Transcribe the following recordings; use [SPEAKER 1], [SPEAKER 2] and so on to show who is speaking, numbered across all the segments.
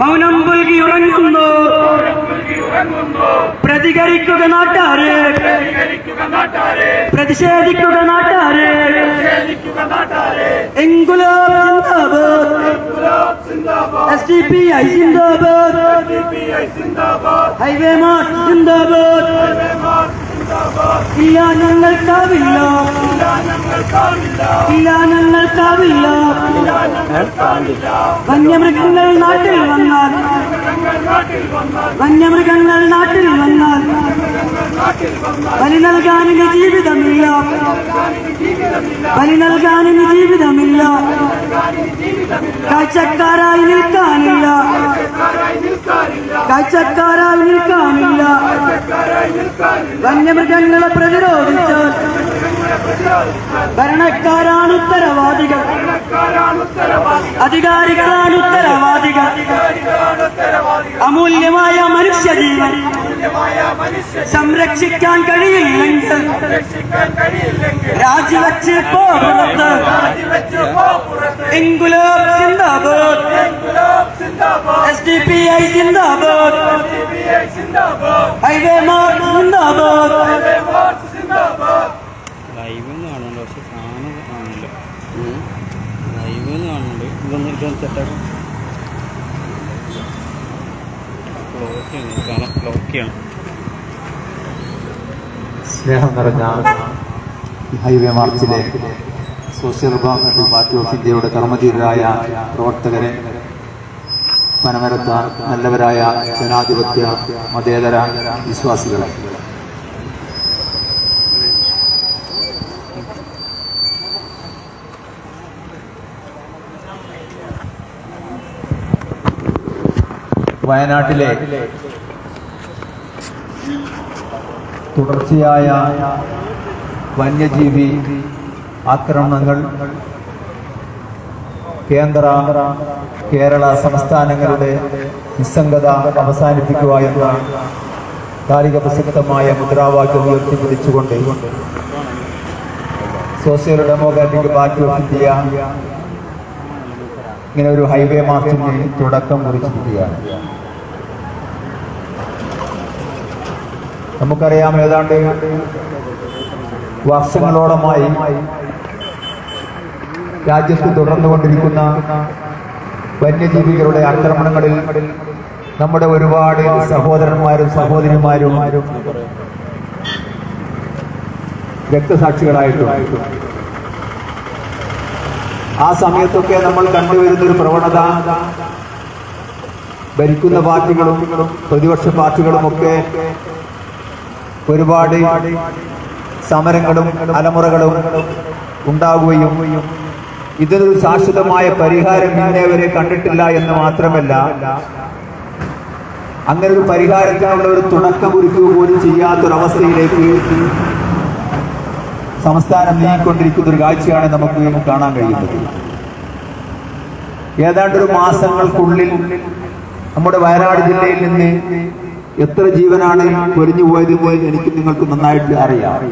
[SPEAKER 1] മൗനം പുൽകി ഉറങ്ങുന്നു. പ്രതികരിക്കുക നാട്ടാര്. പ്രതിഷേധിക്കുക നാട്ടാര്. Inquilab Zindabad. S D P I Zindabad. Highway march Zindabad. വന്യമൃഗങ്ങൾ നാട്ടിൽ വന്നാൽ. വന്യമൃഗങ്ങൾ നാട്ടിൽ വന്നാൽ. ബലി നൽകാനിന് ജീവിതമില്ല. ബലി നൽകാനിന് ജീവിതമില്ല. കാഴ്ചക്കാരായി നിൽക്കാനില്ല. കാഴ്ചക്കാരായി നിൽക്കാനില്ല. വന്യമൃഗങ്ങളെ പ്രതിരോധിച്ചാൽ ഭരണക്കാരാണ് ഉത്തരവാദികൾ. അധികാരികളാണ് ഉത്തരവാദികൾ. അമൂല്യമായ മനുഷ്യജീവൻ സംരക്ഷിക്കാൻ കഴിയില്ലെങ്കിൽ രാജിവെച്ച് പോ പുറത്ത്. S D P I Zindabad. Highway Marg സിന്ദാബാദ്.
[SPEAKER 2] ഇതൊന്നും സെറ്റാക്കാം
[SPEAKER 3] സ്നേഹം നിറഞ്ഞ ഹൈവേ മാർച്ചിലെ സോഷ്യൽ വിഭാഗത്തിൽ പാർട്ടി ഓഫ് ഇന്ത്യയുടെ കർമ്മധീരരായ പ്രവർത്തകരെ പനമരത്ത നല്ലവരായ ജനാധിപത്യ മതേതര വിശ്വാസികളെ വയനാട്ടിലെ തുടർച്ചയായ വന്യജീവി ആക്രമണങ്ങൾ കേന്ദ്ര കേരള സംസ്ഥാനങ്ങളുടെ നിസ്സംഗത അവസാനിപ്പിക്കുക എന്ന കാലിക പ്രസക്തമായ മുദ്രാവാക്യം ഉയർത്തിപ്പിടിച്ചുകൊണ്ട് social democratic party of India ഇങ്ങനെ ഒരു ഹൈവേ മാർച്ചിന് തുടക്കം കുറിച്ചിരിക്കുകയാണ്. നമുക്കറിയാം ഏതാണ്ട് വർഷങ്ങളോളമായി രാജ്യത്ത് തുടർന്നുകൊണ്ടിരിക്കുന്ന വന്യജീവികളുടെ ആക്രമണങ്ങളിൽ നമ്മുടെ ഒരുപാട് സഹോദരന്മാരും സഹോദരിമാരും രക്തസാക്ഷികളായിട്ടുണ്ട് ആ സമയത്തൊക്കെ നമ്മൾ കണ്ടുവരുന്ന ഒരു പ്രവണത ഭരിക്കുന്ന പാർട്ടികളും പ്രതിപക്ഷ പാർട്ടികളും ഒക്കെ ഒരുപാട് സമരങ്ങളും അലമുറകളും ഉണ്ടാവുകയും ഇതിനൊരു ശാശ്വതമായ പരിഹാരം ഇന്നേവരെ കണ്ടിട്ടില്ല എന്ന് മാത്രമല്ല അങ്ങനെ ഒരു പരിഹാരത്തിനുള്ള ഒരു തുടക്കം കുറിക്കുക പോലും ചെയ്യാത്തൊരവസ്ഥയിലേക്ക് സംസ്ഥാനം നീങ്ങിക്കൊണ്ടിരിക്കുന്ന ഒരു കാഴ്ചയാണ് നമുക്ക് കാണാൻ കഴിയുന്നത്. ഏതാണ്ട് ഒരു മാസങ്ങൾക്കുള്ളിൽ നമ്മുടെ വയനാട് ജില്ലയിൽ നിന്ന് എത്ര ജീവനാണ് പൊരിഞ്ഞു പോയതെന്ന് എനിക്ക് നിങ്ങൾക്ക് നന്നായിട്ട് അറിയാം.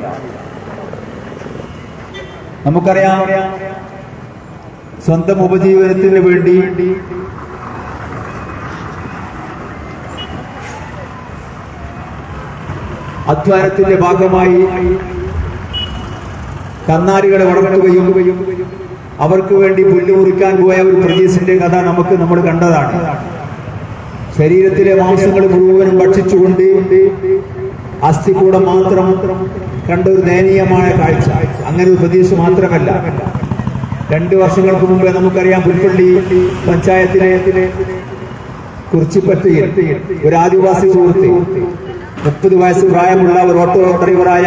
[SPEAKER 3] നമുക്കറിയാം സ്വന്തം ഉപജീവനത്തിന് വേണ്ടി അധ്വാനത്തിന്റെ ഭാഗമായി കന്നാലികളെ വളർത്തുകയും അവർക്ക് വേണ്ടി പുല്ല് മുറിക്കാൻ പോയ ഒരു പ്രദേശത്തിന്റെ കഥ നമുക്ക് നമ്മൾ കണ്ടതാണ്. ശരീരത്തിലെ മാംസങ്ങൾ മുഴുവനും ഭക്ഷിച്ചുകൊണ്ട് അസ്ഥികൂടം മാത്രം കണ്ട ഒരു ദയനീയമായ കാഴ്ച. അങ്ങനെ ഒരു പ്രതീക്ഷ മാത്രമല്ല. രണ്ട് വർഷങ്ങൾക്ക് മുമ്പേ നമുക്കറിയാം പുൽപ്പള്ളി പഞ്ചായത്തിലെ കുറിച്ചിപ്പറ്റയിൽ ഒരു ആദിവാസി സുഹൃത്ത് മുപ്പത് വയസ്സ് പ്രായമുള്ള ഒരു ഓട്ടോ ഡ്രൈവറായ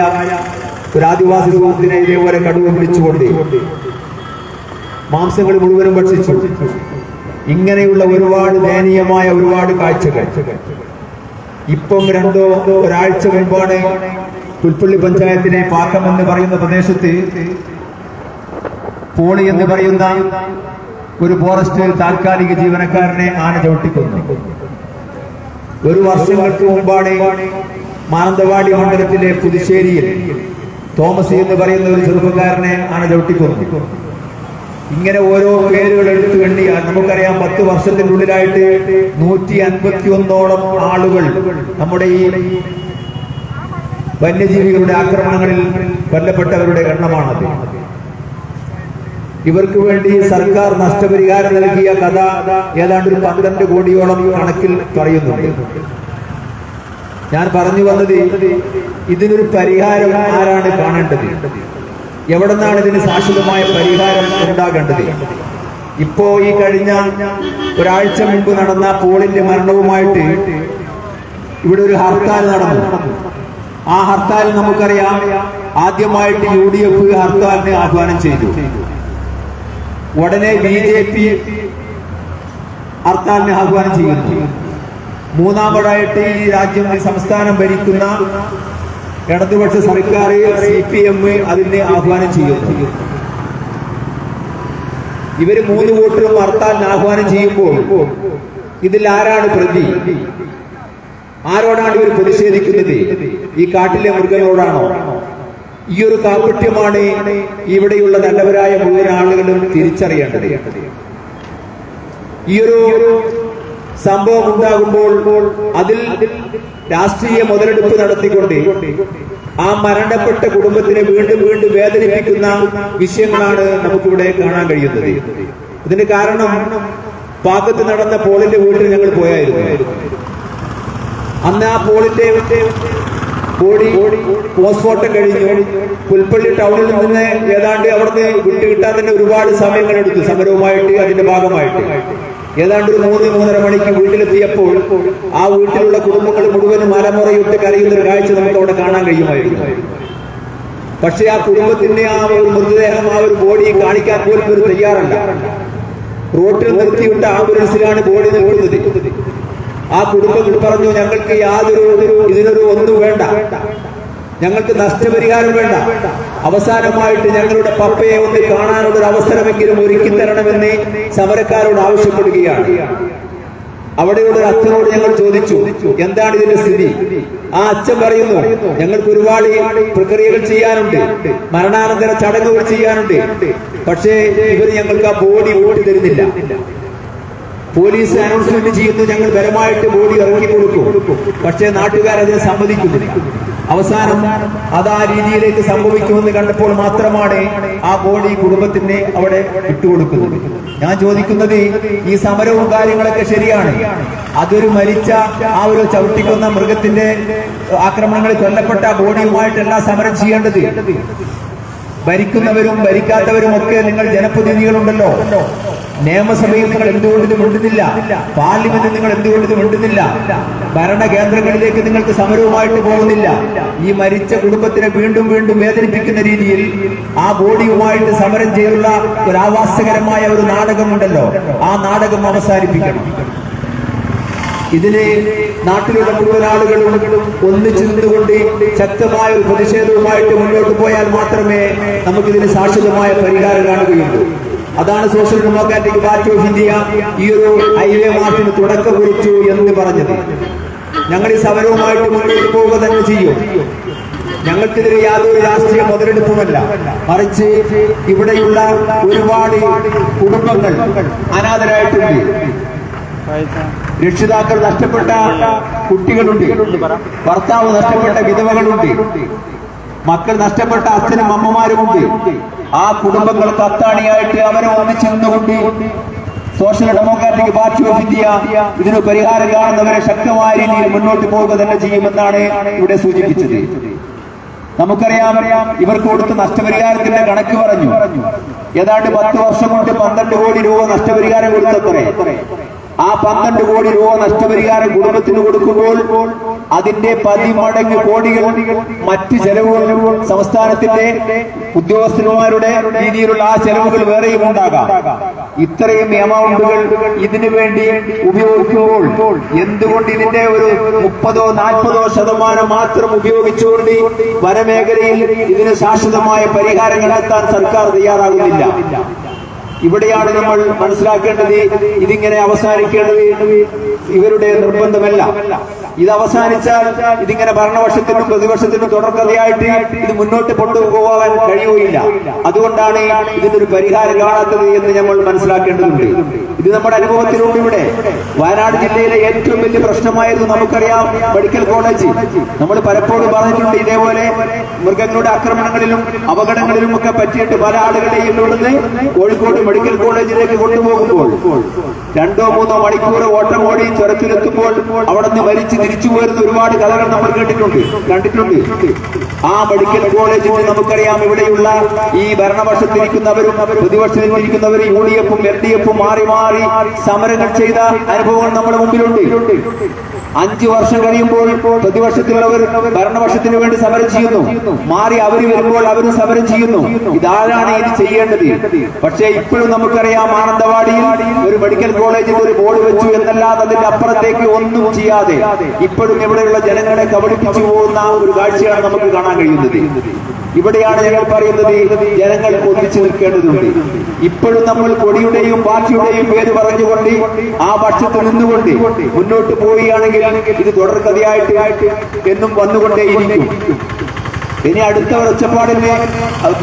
[SPEAKER 3] ഒരു ആദിവാസി സുഹൃത്തിനെ ഇതേപോലെ കടുവ പിടിച്ചുകൊണ്ട് മാംസങ്ങൾ മുഴുവനും ഭക്ഷിച്ചു. ഇങ്ങനെയുള്ള ഒരുപാട് ദയനീയമായ ഒരുപാട് കാഴ്ചകൾ. ഇപ്പം രണ്ടോ ഒരാഴ്ച മുമ്പാണ് പുൽപ്പള്ളി പഞ്ചായത്തിലെ പാക്കം എന്ന് പറയുന്ന പ്രദേശത്ത് പോളി എന്ന് പറയുന്ന ഒരു ഫോറസ്റ്റ് താൽക്കാലിക ജീവനക്കാരനെ ആന ചവിട്ടിക്കൊന്നു. ഒരു വർഷങ്ങൾക്ക് മുമ്പാണ് മാനന്തവാടി മണ്ഡലത്തിലെ പുതുശ്ശേരിയിൽ തോമസ് എന്ന് പറയുന്ന ഒരു ചെറുപ്പക്കാരനെ ആന ചവിട്ടിക്കൊന്നു. ഇങ്ങനെ ഓരോ പേരുകൾ എടുത്തു എണ്ണിയാൽ നമുക്കറിയാം പത്ത് വർഷത്തിനുള്ളിലായിട്ട് നൂറ്റി അൻപത്തി ഒന്നോളം ആളുകൾ നമ്മുടെ ഈ വന്യജീവികളുടെ ആക്രമണങ്ങളിൽ കൊല്ലപ്പെട്ടവരുടെ എണ്ണമാണത്. ഇവർക്ക് വേണ്ടി സർക്കാർ നഷ്ടപരിഹാരം നൽകിയ കഥ ഏതാണ്ട് ഒരു പന്ത്രണ്ട് കോടിയോളം കണക്കിൽ പറയുന്നുണ്ട്. ഞാൻ പറഞ്ഞു വന്നത് ഇതിനൊരു പരിഹാരം ആരാണ് കാണേണ്ടത്? എവിടെ നിന്നാണ് ഇതിന് ശാശ്വതമായ പരിഹാരം ഉണ്ടാകേണ്ടത്? ഇപ്പോ ഈ കഴിഞ്ഞ ഒരാഴ്ച മുൻപ് നടന്ന പോളിന്റെ മരണവുമായിട്ട് ഇവിടെ ഒരു ഹർത്താൽ നടന്നു. ആ ഹർത്താൽ നമുക്കറിയാം ആദ്യമായിട്ട് യു ഡി എഫ് ഹർത്താലിന് ആഹ്വാനം ചെയ്തു. ഉടനെ ബി ജെ പി ഹർത്താലിന് ആഹ്വാനം ചെയ്യുന്നു. മൂന്നാമതായിട്ട് ഈ രാജ്യം സംസ്ഥാനം ഭരിക്കുന്ന ഇടതുപക്ഷ സർക്കാർ സി പി എം അതിനെ ആഹ്വാനം ചെയ്യുന്നു ഇവർ മൂന്ന് വോട്ടും ഹർത്താലിന് ആഹ്വാനം ചെയ്യുമ്പോൾ ഇതിൽ ആരാണ് പ്രതി? ആരോടാണ് ഇവർ പ്രതിഷേധിക്കുന്നത്? ഈ കാട്ടിലെ മൃഗങ്ങളോടാണോ ഈ ഒരു കാപ്പട്യമാണ് ഇവിടെയുള്ള നല്ലവരായ മുഴുവൻ ആളുകളും തിരിച്ചറിയേണ്ടത്. ഈ ഒരു സംഭവം ഉണ്ടാകുമ്പോൾ അതിൽ രാഷ്ട്രീയ മുതലെടുപ്പ് നടത്തിക്കൊണ്ട് ആ മരണപ്പെട്ട കുടുംബത്തിനെ വീണ്ടും വീണ്ടും വേദനിപ്പിക്കുന്ന വിഷയങ്ങളാണ് നമുക്കിവിടെ കാണാൻ കഴിയുന്നത്. ഇതിന് കാരണം പാകത്ത് നടന്ന പോളിന്റെ വീട്ടിൽ ഞങ്ങൾ പോയായിരുന്നു. അന്ന് ആ പോളിന്റെ ബോഡി പോസ്റ്റ്മോർട്ടം കഴിഞ്ഞു. പുൽപ്പള്ളി ടൗണിൽ നിന്ന് ഏതാണ്ട് അവിടുന്ന് വിട്ടുകിട്ടാൻ തന്നെ ഒരുപാട് സമയങ്ങൾ എടുത്തു സമരവുമായിട്ട് അതിന്റെ ഭാഗമായിട്ട്. ഏതാണ്ട് ഒരു മൂന്ന് മൂന്നര മണിക്ക് വീട്ടിലെത്തിയപ്പോൾ ആ വീട്ടിലുള്ള കുടുംബങ്ങൾ മുഴുവനും മലമുറയിട്ട് കരയുന്ന ഒരു കാഴ്ച നമുക്ക് അവിടെ കാണാൻ കഴിയുമായിരുന്നു. പക്ഷെ ആ കുടുംബത്തിന്റെ ആ ഒരു മൃതദേഹം ആ ഒരു ബോഡി കാണിക്കാൻ പോലും ഒരു തയ്യാറല്ല. റോട്ടിൽ നിർത്തിയിട്ട ആംബുലൻസിലാണ് ബോഡി നിൽക്കുന്നത്. ആ കുടുംബങ്ങൾ പറഞ്ഞു ഞങ്ങൾക്ക് യാതൊരു ഇതിനൊരു ഒന്നും വേണ്ട. ഞങ്ങൾക്ക് നഷ്ടപരിഹാരം വേണ്ട. അവസാനമായിട്ട് ഞങ്ങളുടെ പപ്പയെ ഒന്ന് കാണാനുള്ള അവസരമെങ്കിലും ഒരുക്കി തരണമെന്ന് സമരക്കാരോട് ആവശ്യപ്പെടുകയാണ്. അവിടെയുള്ള ഒരു അച്ഛനോട് ഞങ്ങൾ ചോദിച്ചു എന്താണ് ഇതിന്റെ സ്ഥിതി? ആ അച്ഛൻ പറയുന്നു ഞങ്ങൾക്ക് ഒരുപാട് പ്രക്രിയകൾ ചെയ്യാനുണ്ട്. മരണാനന്തര ചടങ്ങുകൾ ചെയ്യാനുണ്ട്. പക്ഷേ ഇവർ ഞങ്ങൾക്ക് ആ ബോഡി ഓടി തരുന്നില്ല. പോലീസ് അനൗൺസ്മെന്റ് ചെയ്യുന്നു ഞങ്ങൾ ബലമായിട്ട് ബോഡി ഇറക്കി കൊടുക്കും. പക്ഷേ നാട്ടുകാരതിനെ സമ്മതിക്കുന്നില്ല. അവസാനം അത് ആ രീതിയിലേക്ക് സംഭവിക്കുമെന്ന് കണ്ടപ്പോൾ മാത്രമാണ് ആ ബോഡി കുടുംബത്തിന് അവിടെ വിട്ടുകൊടുക്കുന്നത്. ഞാൻ ചോദിക്കുന്നത് ഈ സമരവും കാര്യങ്ങളൊക്കെ ശരിയാണ്. അതൊരു മരിച്ച ആ ഒരു ചവിട്ടിക്കുന്ന മൃഗത്തിന്റെ ആക്രമണങ്ങളിൽ കൊല്ലപ്പെട്ട ബോഡിയുമായിട്ടല്ല സമരം ചെയ്യേണ്ടത്. ഭരിക്കുന്നവരും ഭരിക്കാത്തവരും ഒക്കെ നിങ്ങൾ ജനപ്രതിനിധികളുണ്ടല്ലോ. നിയമസഭയിൽ നിങ്ങൾ എന്തുകൊണ്ട് ഇത് മിണ്ടുന്നില്ല പാർലമെന്റിൽ നിങ്ങൾ എന്തുകൊണ്ട് ഇത് ഭരണ കേന്ദ്രങ്ങളിലേക്ക് നിങ്ങൾക്ക് സമരവുമായിട്ട് പോകുന്നില്ല. ഈ മരിച്ച കുടുംബത്തിനെ വീണ്ടും വീണ്ടും വേദനിപ്പിക്കുന്ന രീതിയിൽ ആ ബോഡിയുമായിട്ട് സമരം ചെയ്തുള്ള ഒരു ആവാസകരമായ ഒരു നാടകമുണ്ടല്ലോ. ആ നാടകം അവസാനിപ്പിക്കണം. ഇതിന് നാട്ടിലുള്ള മുഴുവൻ ആളുകളും ഒന്നിച്ചു നിന്നുകൊണ്ട് ശക്തമായ ഒരു പ്രതിഷേധവുമായിട്ട് മുന്നോട്ട് പോയാൽ മാത്രമേ നമുക്കിതിന് ശാശ്വതമായ പരിഹാരം കാണുകയുള്ളൂ. അതാണ് social democratic party of India ഈ ഒരു ഹൈവേ മാർച്ചിന് തുടക്കം കുറിച്ചു എന്ന് പറഞ്ഞത്. ഞങ്ങൾ ഈ സമരവുമായിട്ട് മുന്നോട്ട് പോവുക തന്നെ ചെയ്യും. ഞങ്ങൾക്കെതിരെ യാതൊരു രാഷ്ട്രീയ മുതലെടുപ്പുമല്ല. മറിച്ച് ഇവിടെയുള്ള ഒരുപാട് കുടുംബങ്ങൾ അനാഥരായിട്ടുണ്ട്. രക്ഷിതാക്കൾ നഷ്ടപ്പെട്ട കുട്ടികളുണ്ട്. ഭർത്താവ് നഷ്ടപ്പെട്ട വിധവകളുണ്ട്. മക്കൾ നഷ്ടപ്പെട്ട അച്ഛനും അമ്മമാരുമുണ്ട് ആ കുടുംബങ്ങൾ പത്താണിയായിട്ട് അവരെ ഒന്നിച്ചു നിന്നുകൊണ്ട് social democratic party of India ഇതിന് പരിഹാരം കാണുന്നവരെ ശക്തമായ രീതിയിൽ മുന്നോട്ട് പോവുക തന്നെ ചെയ്യുമെന്നാണ് ഇവിടെ സൂചിപ്പിച്ചത്. നമുക്കറിയാം ഇവർക്ക് കൊടുത്ത നഷ്ടപരിഹാരത്തിന്റെ കണക്ക് പറഞ്ഞു. ഏതാണ്ട് പത്ത് വർഷം കൊണ്ട് പന്ത്രണ്ട് കോടി രൂപ നഷ്ടപരിഹാരം കൊടുത്തത്രേ. ആ പന്ത്രണ്ട് കോടി രൂപ നഷ്ടപരിഹാരം കുടുംബത്തിന് കൊടുക്കുമ്പോൾ അതിന്റെ പതിമടങ്ങ് കോടികൾ മറ്റ് ചെലവുകൾ സംസ്ഥാനത്തിന്റെ ഉദ്യോഗസ്ഥന്മാരുടെ രീതിയിലുള്ള ആ ചെലവുകൾ വേറെയും ഉണ്ടാകാം. ഇത്രയും എമൗണ്ടുകൾ ഇതിനു വേണ്ടി ഉപയോഗിക്കുമ്പോൾ എന്തുകൊണ്ട് ഇതിന്റെ ഒരു മുപ്പതോ നാൽപ്പതോ ശതമാനം മാത്രം ഉപയോഗിച്ചുകൊണ്ട് വനമേഖലയിൽ ഇതിന് ശാശ്വതമായ പരിഹാരം കണ്ടെത്താൻ സർക്കാർ തയ്യാറാകുന്നില്ല? ഇവിടെയാണ് നമ്മൾ മനസ്സിലാക്കേണ്ടത് ഇതിങ്ങനെ അവസാനിക്കേണ്ടത്. ഇവരുടെ നിർബന്ധമല്ല. ഇത് അവസാനിച്ചാൽ ഇതിങ്ങനെ ഭരണപക്ഷത്തിനും പ്രതിവർഷത്തിനും തുടർക്കഥയായിട്ട് ഇത് മുന്നോട്ട് കൊണ്ടുപോകാൻ കഴിയുകയില്ല. അതുകൊണ്ടാണ് ഇതിനൊരു പരിഹാരം കാണാത്തത് എന്ന് നമ്മൾ മനസ്സിലാക്കേണ്ടതുണ്ട്. ഇത് നമ്മുടെ അനുഭവത്തിലൂടെ ഇവിടെ. വയനാട് ജില്ലയിലെ ഏറ്റവും വലിയ പ്രശ്നമായിരുന്നു നമുക്കറിയാം മെഡിക്കൽ കോളേജ്. നമ്മൾ പലപ്പോഴും പറഞ്ഞിട്ടുണ്ട് ഇതേപോലെ മൃഗങ്ങളുടെ ആക്രമണങ്ങളിലും അപകടങ്ങളിലും ഒക്കെ പറ്റിയിട്ട് പല ആളുകളെയും ഇവിടുന്ന് കോഴിക്കോട് മെഡിക്കൽ കോളേജിലേക്ക് കൊണ്ടുപോകുമ്പോൾ രണ്ടോ മൂന്നോ മണിക്കൂർ ഓട്ടം ഓടി ചുരത്തിലെത്തുമ്പോൾ അവിടെ നിന്ന് മരിച്ച് തിരിച്ചു പോരുന്ന ഒരുപാട് കഥകൾ നമ്മൾ കേട്ടിട്ടുണ്ട് കണ്ടിട്ടുണ്ട്. ആ മെഡിക്കൽ കോളേജിൽ നമുക്കറിയാം ഇവിടെയുള്ള ഈ ഭരണപക്ഷത്തിരിക്കുന്നവരും പ്രതിപക്ഷത്തിരിക്കുന്നവരും യു ഡി എഫും എൽ ഡി എഫും മാറി മാറി സമരങ്ങൾ ചെയ്ത അനുഭവങ്ങൾ നമ്മുടെ മുമ്പിലുണ്ട്. അഞ്ചു വർഷം കഴിയുമ്പോൾ പ്രതിപക്ഷത്തിലുള്ളവർ ഭരണപക്ഷത്തിന് വേണ്ടി സമരം ചെയ്യുന്നു. മാറി അവർ വരുമ്പോൾ അവർ സമരം ചെയ്യുന്നു. ഇതാരാണ് ഇത് ചെയ്യേണ്ടത്? പക്ഷേ ഇപ്പോഴും നമുക്കറിയാം മാനന്തവാടിയിൽ ഒരു മെഡിക്കൽ കോളേജിൽ ഒരു ബോർഡ് വെച്ചു എന്നല്ലാതെ അതിന്റെ അപ്പുറത്തേക്ക് ഒന്നും ചെയ്യാതെ ഇപ്പോഴും ഇവിടെയുള്ള ജനങ്ങളെ കബളിപ്പിച്ചു പോകുന്ന ഒരു കാഴ്ചയാണ് നമുക്ക് കാണാൻ കഴിയുന്നത്. ഇവിടെയാണ് ഞങ്ങൾ പറയുന്നത് ജനങ്ങൾ ഒന്നിച്ചു നിൽക്കേണ്ടതുണ്ട്. ഇപ്പോഴും നമ്മൾ കൊടിയുടെയും പാർട്ടിയുടെയും പേര് പറഞ്ഞുകൊണ്ട് ആ പക്ഷത്ത് നിന്നുകൊണ്ട് മുന്നോട്ട് പോവുകയാണെങ്കിൽ ഇത് തുടർക്കഥയായിട്ട് എന്നും വന്നുകൊണ്ടേയിരിക്കും. ഇനി അടുത്ത ഒച്ചപ്പാടിന്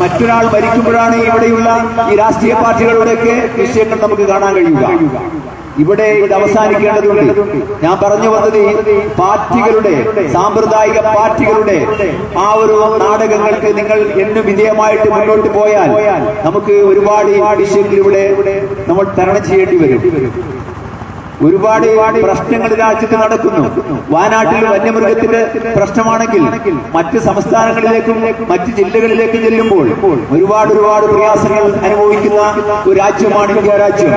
[SPEAKER 3] മറ്റൊരാൾ മരിക്കുമ്പോഴാണ് ഇവിടെയുള്ള ഈ രാഷ്ട്രീയ പാർട്ടികളുടെയൊക്കെ വിഷയങ്ങൾ നമുക്ക് കാണാൻ കഴിയുക. ഇവിടെ ഇത് അവസാനിക്കേണ്ടതുണ്ട്. ഞാൻ പറഞ്ഞു വന്നത് പാർട്ടികളുടെ സാമ്പ്രദായിക പാർട്ടികളുടെ ആ ഒരു നാടകങ്ങൾക്ക് നിങ്ങൾ എന്നും വിധേയമായിട്ട് മുന്നോട്ട് പോയാൽ നമുക്ക് ഒരുപാട് വിഷയങ്ങൾ ഇവിടെ നമ്മൾ തരണം ചെയ്യേണ്ടി വരും. ഒരുപാട് പ്രശ്നങ്ങൾ രാജ്യത്ത് നടക്കുന്നു. വയനാട്ടിൽ വന്യമൃഗത്തിന്റെ പ്രശ്നമാണെങ്കിൽ മറ്റ് സംസ്ഥാനങ്ങളിലേക്കും മറ്റ് ജില്ലകളിലേക്കും ചെല്ലുമ്പോൾ ഒരുപാട് ഒരുപാട് പ്രയാസങ്ങൾ അനുഭവിക്കുന്ന ഒരു രാജ്യമാണ് ഇന്ത്യ രാജ്യം.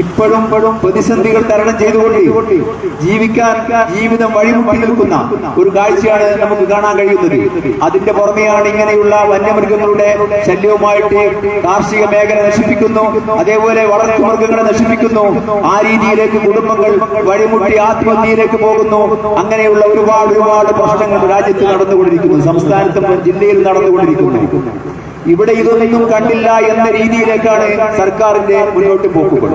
[SPEAKER 3] ഇപ്പോഴും ഇപ്പോഴും പ്രതിസന്ധികൾ തരണം ചെയ്തുകൊണ്ട് ജീവിക്കാൻ ജീവിതം വഴിമുട്ടി നിൽക്കുന്ന ഒരു കാഴ്ചയാണ് നമുക്ക് കാണാൻ കഴിയുന്നത്. അതിന്റെ പുറമെയാണ് ഇങ്ങനെയുള്ള വന്യമൃഗങ്ങളുടെ ശല്യവുമായിട്ട് കാർഷിക മേഖല നശിപ്പിക്കുന്നു. അതേപോലെ വളർത്തു മൃഗങ്ങളെ നശിപ്പിക്കുന്നു. ആ രീതിയിലേക്ക് കുടുംബങ്ങൾ വഴിമുട്ടി ആത്മഹത്യയിലേക്ക് പോകുന്നു. അങ്ങനെയുള്ള ഒരുപാട് ഒരുപാട് പ്രശ്നങ്ങൾ രാജ്യത്ത് നടന്നുകൊണ്ടിരിക്കുന്നു. സംസ്ഥാനത്തും ജില്ലയിൽ നടന്നുകൊണ്ടിരിക്കുന്നു. ഇവിടെ ഇതൊന്നും കണ്ടില്ല എന്ന രീതിയിലേക്കാണ് സർക്കാരിന്റെ മുന്നോട്ട് പോക്കുകൾ.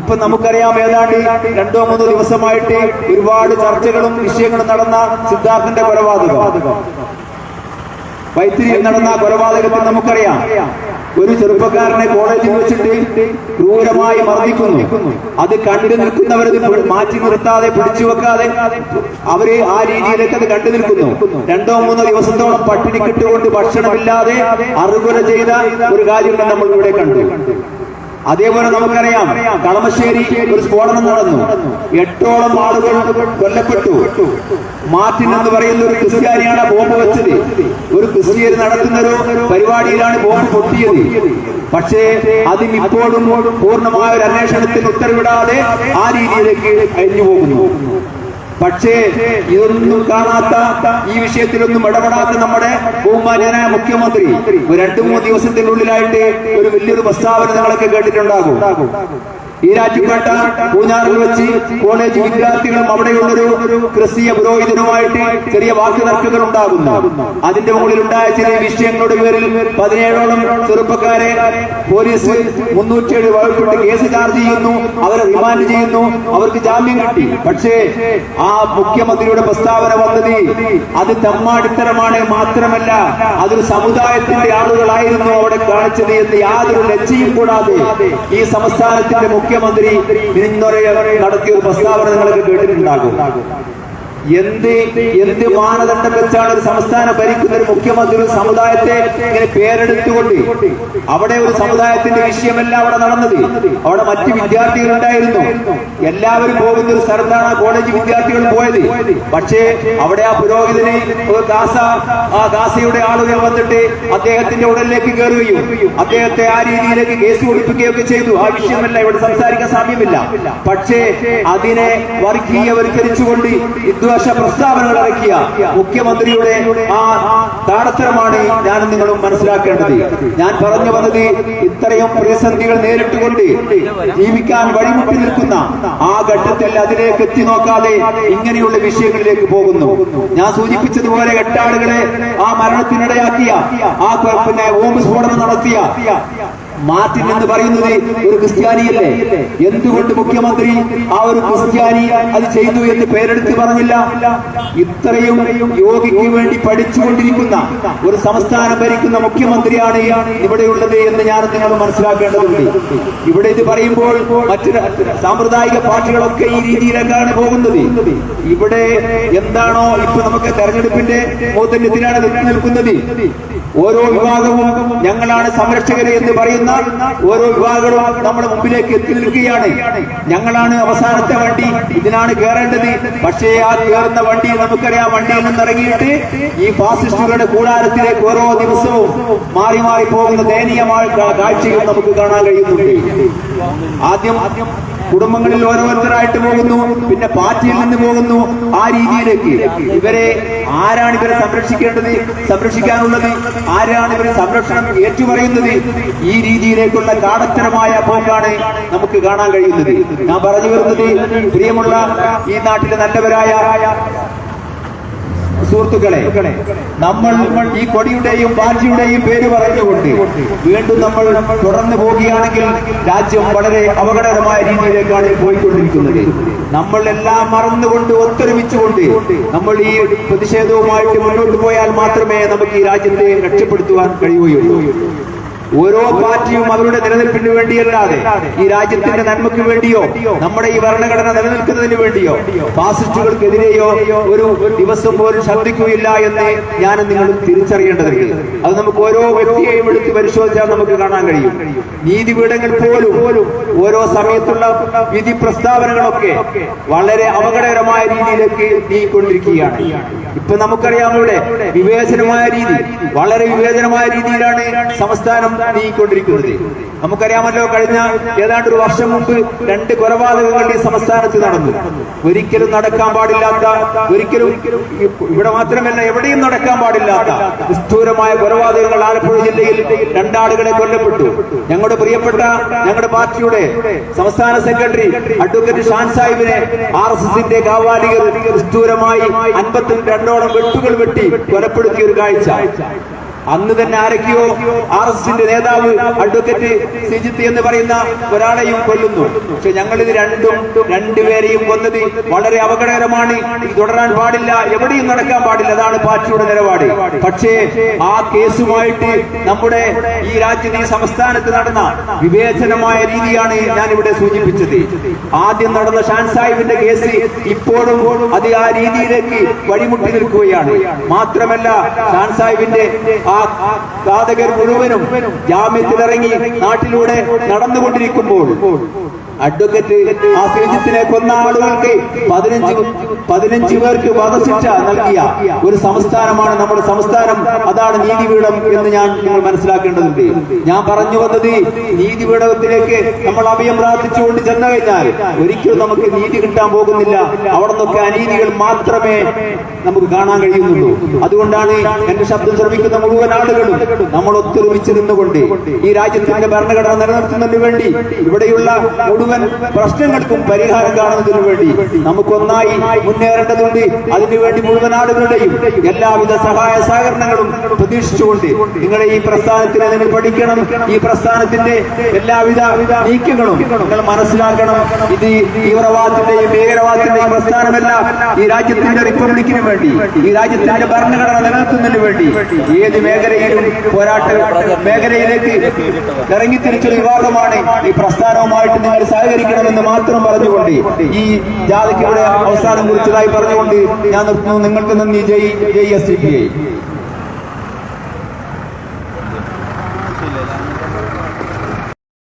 [SPEAKER 3] ഇപ്പൊ നമുക്കറിയാം ഏതാണ്ട് രണ്ടോ മൂന്നോ ദിവസമായിട്ട് ഒരുപാട് ചർച്ചകളും വിഷയങ്ങളും നടന്ന സിദ്ധാർത്ഥന്റെ കൊലപാതകം. വൈത്തിരിയിൽ നടന്ന കൊലപാതകത്തിൽ നമുക്കറിയാം. ഒരു ചെറുപ്പക്കാരനെ കോളേജിൽ വെച്ചിട്ട് ക്രൂരമായി മർദ്ദിക്കുന്നു. അത് കണ്ടു നിൽക്കുന്നവരത് മാറ്റി നിർത്താതെ പിടിച്ചു വെക്കാതെ അവർ ആ രീതിയിലേക്ക് അത് കണ്ടു നിൽക്കുന്നു. രണ്ടോ മൂന്നോ ദിവസത്തോളം പട്ടിണി കിട്ടുകൊണ്ട് ഭക്ഷണമില്ലാതെ അറുകുല ചെയ്ത ഒരു കാര്യം നമ്മൾ ഇവിടെ കണ്ടു. അതേപോലെ നമുക്കറിയാം കളമശ്ശേരി ഒരു സ്ഫോടനം നടന്നു. എട്ടോളം ആളുകൾ കൊല്ലപ്പെട്ടു. മാർട്ടിൻ എന്ന് പറയുന്ന ഒരു ക്രിസ്ത്യാനിയാണ് ബോംബ് വെച്ചത്. ഒരു ക്രിസ്ത്യൻ നടത്തുന്ന ഒരു പരിപാടിയിലാണ് ബോംബ് പൊട്ടിയത്. പക്ഷേ അതിന് ഇപ്പോഴും പൂർണമായ ഒരു അന്വേഷണത്തിന് ഉത്തരവിടാതെ ആ രീതിയിലേക്ക് അഴിഞ്ഞു പോകുന്നു പക്ഷേ ഇതൊന്നും കാണാത്ത ഈ വിഷയത്തിലൊന്നും ഇടപെടാത്ത നമ്മുടെ ബഹുമാന്യനായ മുഖ്യമന്ത്രി രണ്ടു മൂന്ന് ദിവസത്തിനുള്ളിലായിട്ട് ഒരു വലിയൊരു പ്രസ്താവന നിങ്ങളൊക്കെ കേട്ടിട്ടുണ്ടാകും. ഈ രാജ്യപ്പെട്ട പൂഞ്ഞാറിൽ വെച്ച് കോളേജ് വിദ്യാർത്ഥികളും അവിടെയുള്ളൊരു ക്രിസ്തീയ പുരോഹിതനുമായിട്ട് ചെറിയ വാക്ക് തർക്കങ്ങൾ ഉണ്ടാകുന്നു. അതിന്റെ മുകളിൽ ഉണ്ടായ ചെറിയ വിഷയങ്ങളുടെ പേരിൽ പതിനേഴോളം ചെറുപ്പക്കാരെ പോലീസ് മുന്നൂറ്റിയേഴ് വകുപ്പിട്ട് കേസ് ചാർജ് ചെയ്യുന്നു അവരെ റിമാൻഡ് ചെയ്യുന്നു അവർക്ക് ജാമ്യം കിട്ടി. പക്ഷേ ആ മുഖ്യമന്ത്രിയുടെ പ്രസ്താവന വന്നത് അത് തമ്മാടിത്തരമാണ് മാത്രമല്ല അതൊരു സമുദായത്തിന്റെ ആളുകളായിരുന്നു അവിടെ കാണിച്ചത് എന്ന് യാതൊരു ലജ്ജയും കൂടാതെ ഈ സംസ്ഥാനത്തിന്റെ മുഖ്യമന്ത്രി നടത്തിയ ഒരു പ്രസ്താവന നിങ്ങൾക്ക് കേട്ടിട്ടുണ്ടാകും. എന്ത് എന്ത് മാനദണ്ഡം വെച്ചാണ് ഒരു സംസ്ഥാനം ഭരിക്കുന്ന ഒരു മുഖ്യമന്ത്രി ഒരു സമുദായത്തെ ഇങ്ങനെ പേരെടുത്തുകൊണ്ട് അവിടെ ഒരു സമുദായത്തിന്റെ വിഷയമല്ല അവിടെ നടന്നത്. അവിടെ മറ്റ് വിദ്യാർത്ഥികൾ ഉണ്ടായിരുന്നു എല്ലാവരും പോകുന്ന ഒരു സ്ഥലത്താണ് കോളേജ് വിദ്യാർത്ഥികൾ പോയത്. പക്ഷേ അവിടെ ആ പുരോഹിതനെ ദാസ ആ ദാസയുടെ ആളുകൾ വന്നിട്ട് അദ്ദേഹത്തിന്റെ ഉടലിലേക്ക് കയറുകയും അദ്ദേഹത്തെ ആ രീതിയിലേക്ക് കേസ് കൊടുക്കുകയൊക്കെ ചെയ്തു. ആ വിഷയമല്ല ഇവിടെ സംസാരിക്കാൻ സാധ്യമില്ല പക്ഷേ അതിനെ വർഗീയവൽക്കരിച്ചുകൊണ്ട് വിദ്വേഷ പ്രസ്താവനകൾ ഇറക്കിയ മുഖ്യമന്ത്രിയുടെ ആ താടത്തരമാണ് ഞാൻ നിങ്ങളും മനസ്സിലാക്കേണ്ടത്. ഞാൻ പറഞ്ഞു വന്നത് ഇത്രയും പ്രതിസന്ധികൾ നേരിട്ടുകൊണ്ട് ജീവിക്കാൻ വഴിമുട്ടി നിൽക്കുന്ന ആ ഘട്ടത്തിൽ അതിലേക്ക് എത്തി നോക്കാതെ ഇങ്ങനെയുള്ള വിഷയങ്ങളിലേക്ക് പോകുന്നു. ഞാൻ സൂചിപ്പിച്ചതുപോലെ എട്ടാളുകളെ ആ മരണത്തിനിടയാക്കിയ ആ പിന്നെ ബോംബ് സ്ഫോടനം നടത്തിയ മാർട്ടിൻ എന്ന് പറയുന്നത് ഒരു ക്രിസ്ത്യാനിയല്ലേ? എന്തുകൊണ്ട് മുഖ്യമന്ത്രി ആ ഒരു ക്രിസ്ത്യാനി അത് ചെയ്തു എന്ന് പേരെടുത്ത് പറഞ്ഞില്ല? ഇത്രയും യോഗിക്ക് വേണ്ടി പഠിച്ചുകൊണ്ടിരിക്കുന്ന ഒരു സംസ്ഥാനം ഭരിക്കുന്ന മുഖ്യമന്ത്രിയാണ് ഇവിടെയുള്ളത് എന്ന് ഞാൻ നിങ്ങൾ മനസ്സിലാക്കേണ്ടതുണ്ട്. ഇവിടെ ഇത് പറയുമ്പോൾ മറ്റു സാമ്പ്രദായിക പാർട്ടികളൊക്കെ ഈ രീതിയിലേക്കാണ് പോകുന്നത്. ഇവിടെ എന്താണോ ഇപ്പൊ നമുക്ക് തെരഞ്ഞെടുപ്പിന്റെ മൂത്തന്യത്തിലാണ് നിൽക്കുന്നത്. ഓരോ വിഭാഗവും ഞങ്ങളാണ് സംരക്ഷകര് എന്ന് പറയുന്ന ഓരോ വിഭാഗങ്ങളും നമ്മുടെ മുമ്പിലേക്ക് എത്തി നിൽക്കുകയാണ്. ഞങ്ങളാണ് അവസാനത്തെ വണ്ടി. ഇതിനാണ് കയറേണ്ടത് പക്ഷേ ആ കയറുന്ന വണ്ടി നമുക്കറിയാം വണ്ടിയിൽ നിന്ന് ഇറങ്ങിയിട്ട് ഈ ഫാസിസ്റ്റുകളുടെ കൂടാരത്തിലേക്ക് ഓരോ ദിവസവും മാറി മാറി പോകുന്ന ദയനീയമായ കാഴ്ചകൾ നമുക്ക് കാണാൻ കഴിയുന്നുണ്ട്. ആദ്യം കുടുംബങ്ങളിൽ ഓരോരുത്തരായിട്ട് പോകുന്നു പിന്നെ പാർട്ടിയിൽ നിന്ന് പോകുന്നു ആ രീതിയിലേക്ക്. ഇവരെ ആരാണ് ഇവരെ സംരക്ഷിക്കേണ്ടത് സംരക്ഷിക്കാനുള്ളത് ആരാണ് ഇവരെ സംരക്ഷണം ഏറ്റുപറയുന്നത്? ഈ രീതിയിലേക്കുള്ള കാടത്തരമായ പോക്കാണ് നമുക്ക് കാണാൻ കഴിയുന്നത്. ഞാൻ പറഞ്ഞു വരുന്നത് പ്രിയമുള്ള ഈ നാട്ടിലെ നല്ലവരായ സുഹൃത്തുക്കളെ നമ്മൾ ഈ കൊടിയുടെയും പാർട്ടിയുടെയും പേര് പറഞ്ഞുകൊണ്ട് വീണ്ടും നമ്മൾ തുടർന്നു പോവുകയാണെങ്കിൽ രാജ്യം വളരെ അപകടകരമായ രീതിയിലേക്കാണ് പോയിക്കൊണ്ടിരിക്കുന്നത്. നമ്മൾ എല്ലാം മറന്നുകൊണ്ട് ഒത്തൊരുമിച്ചുകൊണ്ട് നമ്മൾ ഈ പ്രതിഷേധവുമായിട്ട് മുന്നോട്ട് പോയാൽ മാത്രമേ നമുക്ക് ഈ രാജ്യത്തെ രക്ഷപ്പെടുത്തുവാൻ കഴിയുകയുള്ളൂ. ഓരോ പാർട്ടിയും അവരുടെ നിലനിൽപ്പിന് വേണ്ടിയല്ലാതെ ഈ രാജ്യത്തിന്റെ നന്മയ്ക്ക് വേണ്ടിയോ നമ്മുടെ ഈ ഭരണഘടന നിലനിൽക്കുന്നതിന് വേണ്ടിയോ ഫാസിസ്റ്റുകൾക്കെതിരെയോ ഒരു ദിവസം പോലും ശബ്ദിക്കുകയില്ല എന്ന് ഞാൻ നിങ്ങൾ തിരിച്ചറിയേണ്ടതുണ്ട്. അത് നമുക്ക് ഓരോ വ്യക്തിയെയും എടുത്ത് പരിശോധിച്ചാൽ നമുക്ക് കാണാൻ കഴിയും. നീതിപീഠങ്ങൾ പോലും ഓരോ സമയത്തുള്ള വിധി പ്രസ്താവനകളൊക്കെ വളരെ അപകടകരമായ രീതിയിലേക്ക് നീങ്ങിക്കൊണ്ടിരിക്കുകയാണ്. ഇപ്പൊ നമുക്കറിയാം ഇവിടെ വിവേചനമായ രീതി വളരെ വിവേചനമായ രീതിയിലാണ് സംസ്ഥാനം നീങ്ങിക്കൊണ്ടിരിക്കുന്നത് നമുക്കറിയാമല്ലോ കഴിഞ്ഞ ഏതാണ്ട് ഒരു വർഷം മുമ്പ് രണ്ട് കൊലപാതകങ്ങൾ ഈ സംസ്ഥാനത്ത് നടന്നു. ഒരിക്കലും നടക്കാൻ പാടില്ലാത്ത ഒരിക്കലും ഇവിടെ മാത്രമല്ല എവിടെയും നടക്കാൻ പാടില്ലാത്ത നിഷ്ഠൂരമായ കൊലപാതകങ്ങൾ ആലപ്പുഴ ജില്ലയിൽ രണ്ടാളുകളെ കൊല്ലപ്പെട്ടു. ഞങ്ങളുടെ പ്രിയപ്പെട്ട ഞങ്ങളുടെ പാർട്ടിയുടെ സംസ്ഥാന സെക്രട്ടറി അഡ്വക്കേറ്റ് ഷാൻ സാഹിബിനെ ആർ എസ് എസിന്റെ കാവാലികർ നിഷ്ഠൂരമായി അൻപത്തി രണ്ടോളം വെട്ടുകൾ വെട്ടി കൊലപ്പെടുത്തിയ ഒരു കാഴ്ച. അന്ന് തന്നെ ആരൊക്കെയോ ആർ എസ് എസിന്റെ നേതാവ് അഡ്വക്കേറ്റ് സിജിത്ത് എന്ന് പറയുന്ന ഒരാളെയും കൊല്ലുന്നു. പക്ഷെ ഞങ്ങൾ ഇത് രണ്ടും രണ്ടുപേരെയും കൊന്നത് വളരെ അപകടകരമാണ്. ഇത് തുടരാൻ പാടില്ല. എവിടെയും നടക്കാൻ പാടില്ല. അതാണ് പാർട്ടിയുടെ നിലപാട്. പക്ഷേ ആ കേസുമായിട്ട് നമ്മുടെ ഈ രാജ്യത്ത് ഈ സംസ്ഥാനത്ത് നടന്ന വിവേചനമായ രീതിയാണ് ഞാൻ ഇവിടെ സൂചിപ്പിച്ചത്. ആദ്യം നടന്ന ഷാൻ സാഹിബിന്റെ കേസ് ഇപ്പോഴും അത് ആ രീതിയിലേക്ക് വഴിമുട്ടി നിൽക്കുകയാണ്. മാത്രമല്ല ഷാൻ സാഹിബിന്റെ ഘാതകർ മുഴുവനും ജാമ്യത്തിലിറങ്ങി നാട്ടിലൂടെ നടന്നുകൊണ്ടിരിക്കുമ്പോൾ അഡ്വക്കേറ്റ് ആ ശ്രീജിത്തിനെ കൊന്ന ആളുകൾക്ക് പതിനഞ്ച് പതിനഞ്ച് പേർക്ക് വധശിക്ഷ നൽകിയ ഒരു സംസ്ഥാനമാണ് നമ്മുടെ സംസ്ഥാനം. അതാണ് നീതിപീഠം എന്ന് ഞാൻ നിങ്ങൾ മനസ്സിലാക്കേണ്ടതുണ്ട്. ഞാൻ പറഞ്ഞു വന്നത് നീതിപീഠത്തിലേക്ക് നമ്മൾ അഭയം പ്രാർത്ഥിച്ചുകൊണ്ട് ചെന്നു കഴിഞ്ഞാൽ ഒരിക്കലും നമുക്ക് നീതി കിട്ടാൻ പോകുന്നില്ല. അവിടെ നിന്നൊക്കെ അനീതികൾ മാത്രമേ നമുക്ക് കാണാൻ കഴിയുന്നുള്ളൂ. അതുകൊണ്ടാണ് എന്റെ ശബ്ദം ശ്രമിക്കുന്ന മുഴുവൻ ആളുകളും നമ്മൾ ഒത്തൊരുമിച്ച് നിന്നുകൊണ്ട് ഈ രാജ്യത്തിന്റെ ഭരണഘടന നിലനിർത്തുന്നതിന് വേണ്ടി ഇവിടെയുള്ള മുഴുവൻ പ്രശ്നങ്ങൾക്കും പരിഹാരം കാണുന്നതിനു വേണ്ടി നമുക്കൊന്നായി മുന്നേറേണ്ടതുണ്ട്. അതിനുവേണ്ടി മുഴുവൻ ആളുകളുടെയും എല്ലാവിധ സഹായ സഹകരണങ്ങളും പ്രതീക്ഷിച്ചുകൊണ്ട് നിങ്ങളെ ഈ പ്രസ്ഥാനത്തിനെ നിങ്ങൾ പഠിക്കണം. ഈ പ്രസ്ഥാനത്തിന്റെ എല്ലാവിധ നീക്കങ്ങളും നിങ്ങൾ മനസ്സിലാക്കണം. ഇത് തീവ്രവാദത്തിന്റെയും ഭീകരവാദത്തിന്റെയും പ്രസ്ഥാനമല്ല. ഈ രാജ്യത്തിന്റെ റിപ്പബ്ലിക്കിന് വേണ്ടി ഈ രാജ്യത്തിന്റെ ഭരണഘടന നിലനിർത്തുന്നതിന് വേണ്ടി ഏത് മേഖലയിലും പോരാട്ട മേഖലയിലേക്ക് ഇറങ്ങിത്തിരിച്ചൊരു വിഭാഗമാണ് ഈ പ്രസ്ഥാനവുമായിട്ട് നിങ്ങൾ സഹകരിക്കണമെന്ന് മാത്രം പറഞ്ഞുകൊണ്ട് ഈ ജാതിക്കയുടെ അവസാനം കുറിച്ചതായി പറഞ്ഞുകൊണ്ട് ഞാൻ നിർത്തുന്നു. നിങ്ങൾക്ക് നന്ദി. ജയ് ജയ് എസ് സി പി ഐ